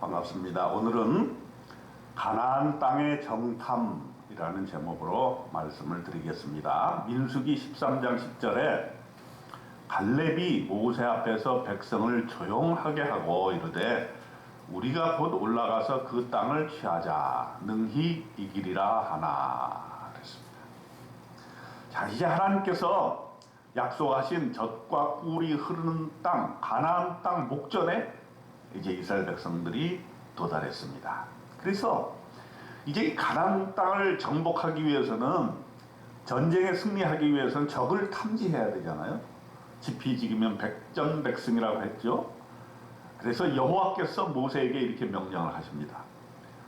반갑습니다. 오늘은 가나안 땅의 정탐이라는 제목으로 말씀을 드리겠습니다. 민수기 13장 10절에 갈렙이 모세 앞에서 백성을 조용하게 하고 이르되 우리가 곧 올라가서 그 땅을 취하자 능히 이기리라 하나 그랬습니다. 자 이제 하나님께서 약속하신 젖과 꿀이 흐르는 땅 가나안 땅 목전에 이제 이스라엘 백성들이 도달했습니다. 그래서 이제 이 가나안 땅을 정복하기 위해서는 전쟁에 승리하기 위해서는 적을 탐지해야 되잖아요. 지피지기면 백전백승이라고 했죠. 그래서 여호와께서 모세에게 이렇게 명령을 하십니다.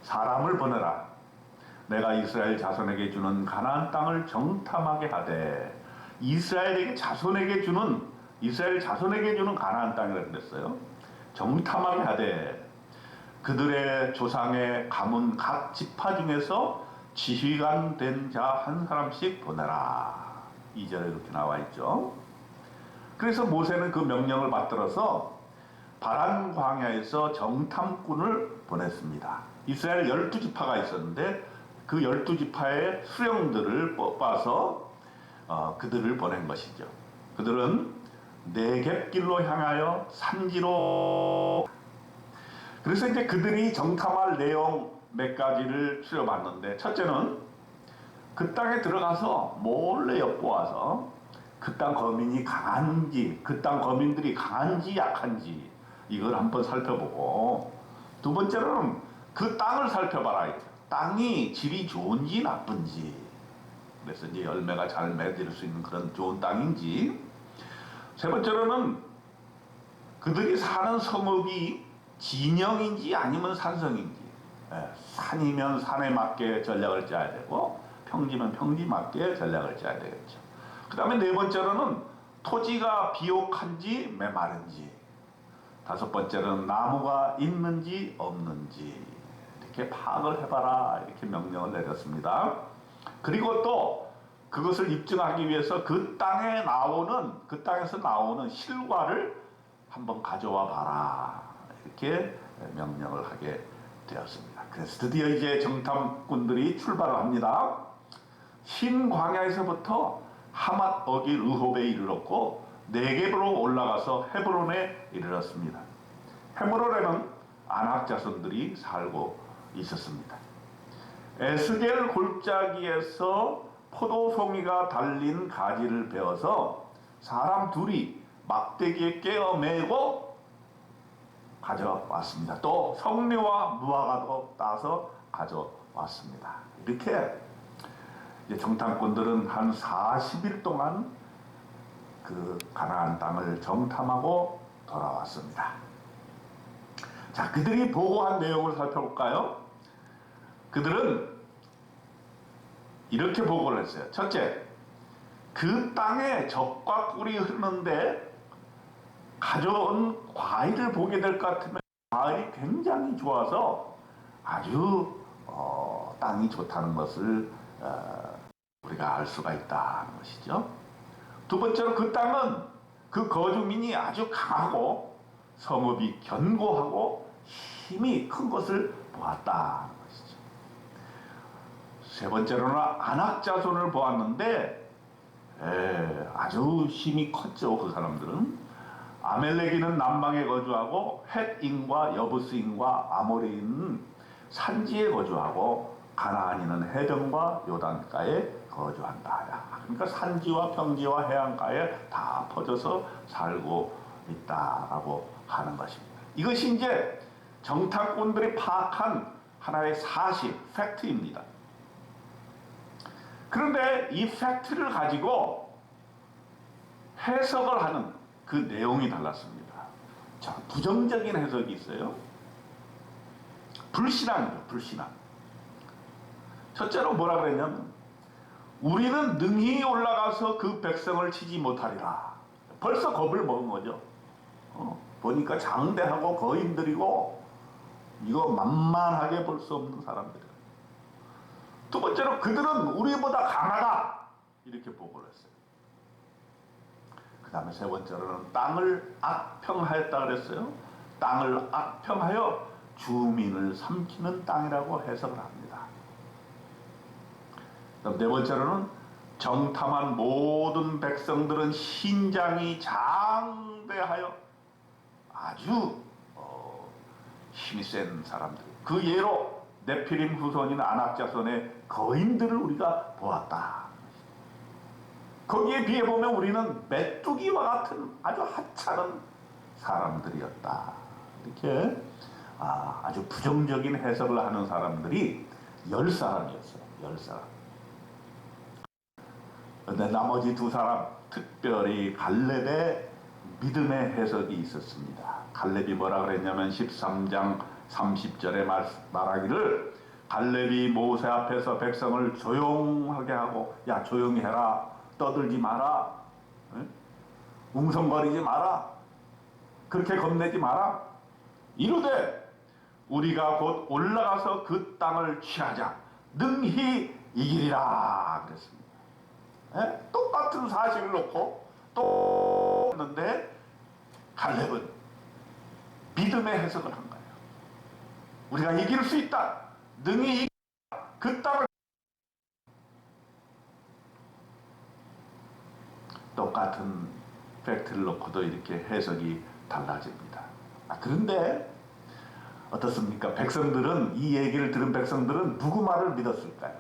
사람을 보내라. 내가 이스라엘 자손에게 주는 가나안 땅을 정탐하게 하되 이스라엘에게 자손에게 주는 이스라엘 자손에게 주는 가나안 땅이라고 그랬어요. 정탐하게 하되 그들의 조상의 가문 각 지파 중에서 지휘관 된 자 한 사람씩 보내라. 2절에 이렇게 나와 있죠. 그래서 모세는 그 명령을 받들어서 바란 광야에서 정탐꾼을 보냈습니다. 이스라엘 12지파가 있었는데 그 12지파의 수령들을 뽑아서 어, 그들을 보낸 것이죠. 그들은 네겝길로 향하여 산지로. 그래서 이제 그들이 정탐할 내용 몇 가지를 추려봤는데 첫째는 그 땅에 들어가서 몰래 엿보아서 그 땅 거민이 강한지 그 땅 거민들이 강한지 약한지 이걸 한번 살펴보고 두 번째로는 그 땅을 살펴봐라 땅이 질이 좋은지 나쁜지. 그래서 이제 열매가 잘 맺을 수 있는 그런 좋은 땅인지 세 번째로는 그들이 사는 성읍이 진영인지 아니면 산성인지 예, 산이면 산에 맞게 전략을 짜야 되고 평지면 평지 맞게 전략을 짜야 되겠죠. 그 다음에 네 번째로는 토지가 비옥한지 메마른지 다섯 번째로는 나무가 있는지 없는지 이렇게 파악을 해봐라 이렇게 명령을 내렸습니다. 그리고 또 그것을 입증하기 위해서 그 땅에 나오는 그 땅에서 나오는 실과를 한번 가져와 봐라 이렇게 명령을 하게 되었습니다. 그래서 드디어 이제 정탐꾼들이 출발을 합니다. 흰 광야에서부터 하맛 어길 의홉에 이르렀고 네겝으로 올라가서 헤브론에 이르렀습니다. 헤브론에는 아낙 자손들이 살고 있었습니다. 에스겔 골짜기에서 포도송이가 달린 가지를 베어서 사람 둘이 막대기에 깨어 메고 가져왔습니다. 또 성류와 무화과도 따서 가져왔습니다. 이렇게 정탐꾼들은 한 40일 동안 그 가나안 땅을 정탐하고 돌아왔습니다. 자, 그들이 보고한 내용을 살펴볼까요? 그들은 이렇게 보고를 했어요. 첫째, 그 땅에 적과 꿀이 흐르는데 가져온 과일을 보게 될 것 같으면 과일이 굉장히 좋아서 아주 어, 땅이 좋다는 것을 어, 우리가 알 수가 있다는 것이죠. 두 번째로 그 땅은 그 거주민이 아주 강하고 성읍이 견고하고 힘이 큰 것을 것이죠. 세 번째로는 안악자손을 보았는데 에, 아주 힘이 컸죠 그 사람들은 아멜렉이는 남방에 거주하고 헷인과 여부스인과 아모리인은 산지에 거주하고 가나안인은 해변과 요단가에 거주한다. 그러니까 산지와 평지와 해안가에 다 퍼져서 살고 있다라고 하는 것입니다. 이것이 이제 정탐꾼들이 파악한 하나의 사실, 팩트입니다. 그런데 이 팩트를 가지고 해석을 하는 그 내용이 달랐습니다. 자, 부정적인 해석이 있어요. 불신앙이죠, 불신앙. 첫째로 뭐라 그랬냐면, 우리는 능히 올라가서 그 백성을 치지 못하리라. 벌써 겁을 먹은 거죠. 어, 보니까 장대하고 거인들이고, 이거 만만하게 볼 수 없는 사람들이에요. 두 번째로 그들은 우리보다 강하다. 이렇게 보고를 했어요. 그 다음에 세 번째로는 땅을 악평하였다 그랬어요. 땅을 악평하여 주민을 삼키는 땅이라고 해석을 합니다. 네 번째로는 정탐한 모든 백성들은 신장이 장대하여 아주 어, 힘이 센 사람들. 그 예로 네피림 후손인 안악자손의 거인들을 우리가 보았다. 거기에 비해 보면 우리는 메뚜기와 같은 아주 하찮은 사람들이었다. 이렇게 아, 아주 부정적인 해석을 하는 사람들이 열 사람이었어요. 열 사람. 근데 나머지 두 사람, 특별히 갈렙의 믿음의 해석이 있었습니다. 갈렙이 뭐라 그랬냐면 13장 30절에 말, 말하기를 갈렙이 모세 앞에서 백성을 조용하게 하고 야 조용히 해라 떠들지 마라 응? 웅성거리지 마라 그렇게 겁내지 마라 이르되 우리가 곧 올라가서 그 땅을 취하자 능히 이기리라 그랬습니다. 예? 똑같은 사실을 놓고 또 했는데 갈렙은 믿음의 해석을 한 거예요. 우리가 이길 수 있다. 능히 이기 그 땅을 똑같은 팩트를 놓고도 이렇게 해석이 달라집니다. 아, 그런데 어떻습니까? 백성들은 이 얘기를 들은 백성들은 누구 말을 믿었을까요?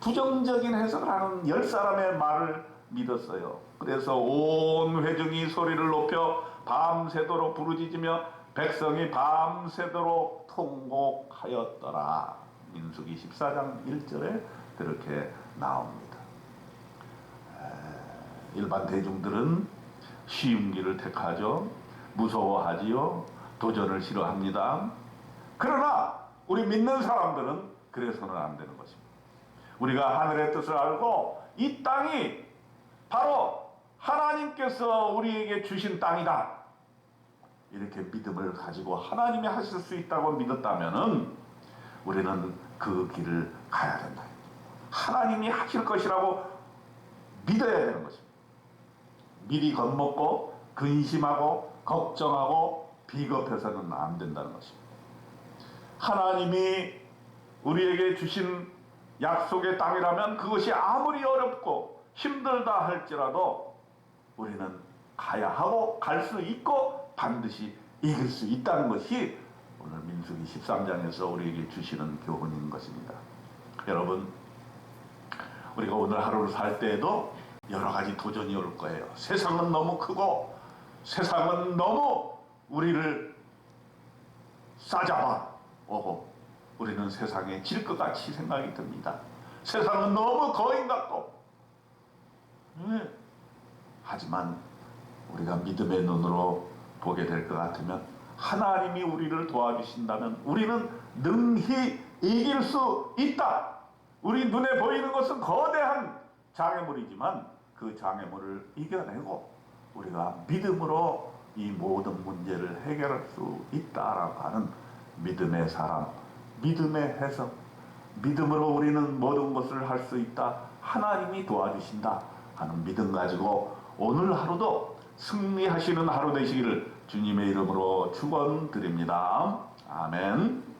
부정적인 해석을 하는 열 사람의 말을 믿었어요. 그래서 온 회중이 소리를 높여 밤새도록 부르짖으며 백성이 밤새도록 통곡하였더라. 민수기 14장 1절에 그렇게 나옵니다. 에, 일반 대중들은 쉬운 길을 택하죠. 무서워하지요. 도전을 싫어합니다. 그러나 우리 믿는 사람들은 그래서는 안 되는 것입니다. 우리가 하늘의 뜻을 알고 이 땅이 바로 하나님께서 우리에게 주신 땅이다. 이렇게 믿음을 가지고 하나님이 하실 수 있다고 믿었다면은 우리는 그 길을 가야 된다. 하나님이 하실 것이라고 믿어야 되는 것입니다. 미리 겁먹고 근심하고 걱정하고 비겁해서는 안 된다는 것입니다. 하나님이 우리에게 주신 약속의 땅이라면 그것이 아무리 어렵고 힘들다 할지라도 우리는 가야 하고 갈 수 있고 반드시 이길 수 있다는 것이 오늘 민수기 13장에서 우리에게 주시는 교훈인 것입니다. 여러분, 우리가 오늘 하루를 살 때에도 여러 가지 도전이 올 거예요. 세상은 너무 크고 세상은 너무 우리를 싸잡아 오고 우리는 세상에 질 것 같이 생각이 듭니다. 세상은 너무 거인 같고 네. 하지만 우리가 믿음의 눈으로 보게 될 것 같으면 하나님이 우리를 도와주신다면 우리는 능히 이길 수 있다. 우리 눈에 보이는 것은 거대한 장애물이지만 그 장애물을 이겨내고 우리가 믿음으로 이 모든 문제를 해결할 수 있다라고 하는 믿음의 사람, 믿음의 해석, 믿음으로 우리는 모든 것을 할 수 있다. 하나님이 도와주신다 하는 믿음 가지고 오늘 하루도 승리하시는 하루 되시기를 주님의 이름으로 축원드립니다. 아멘.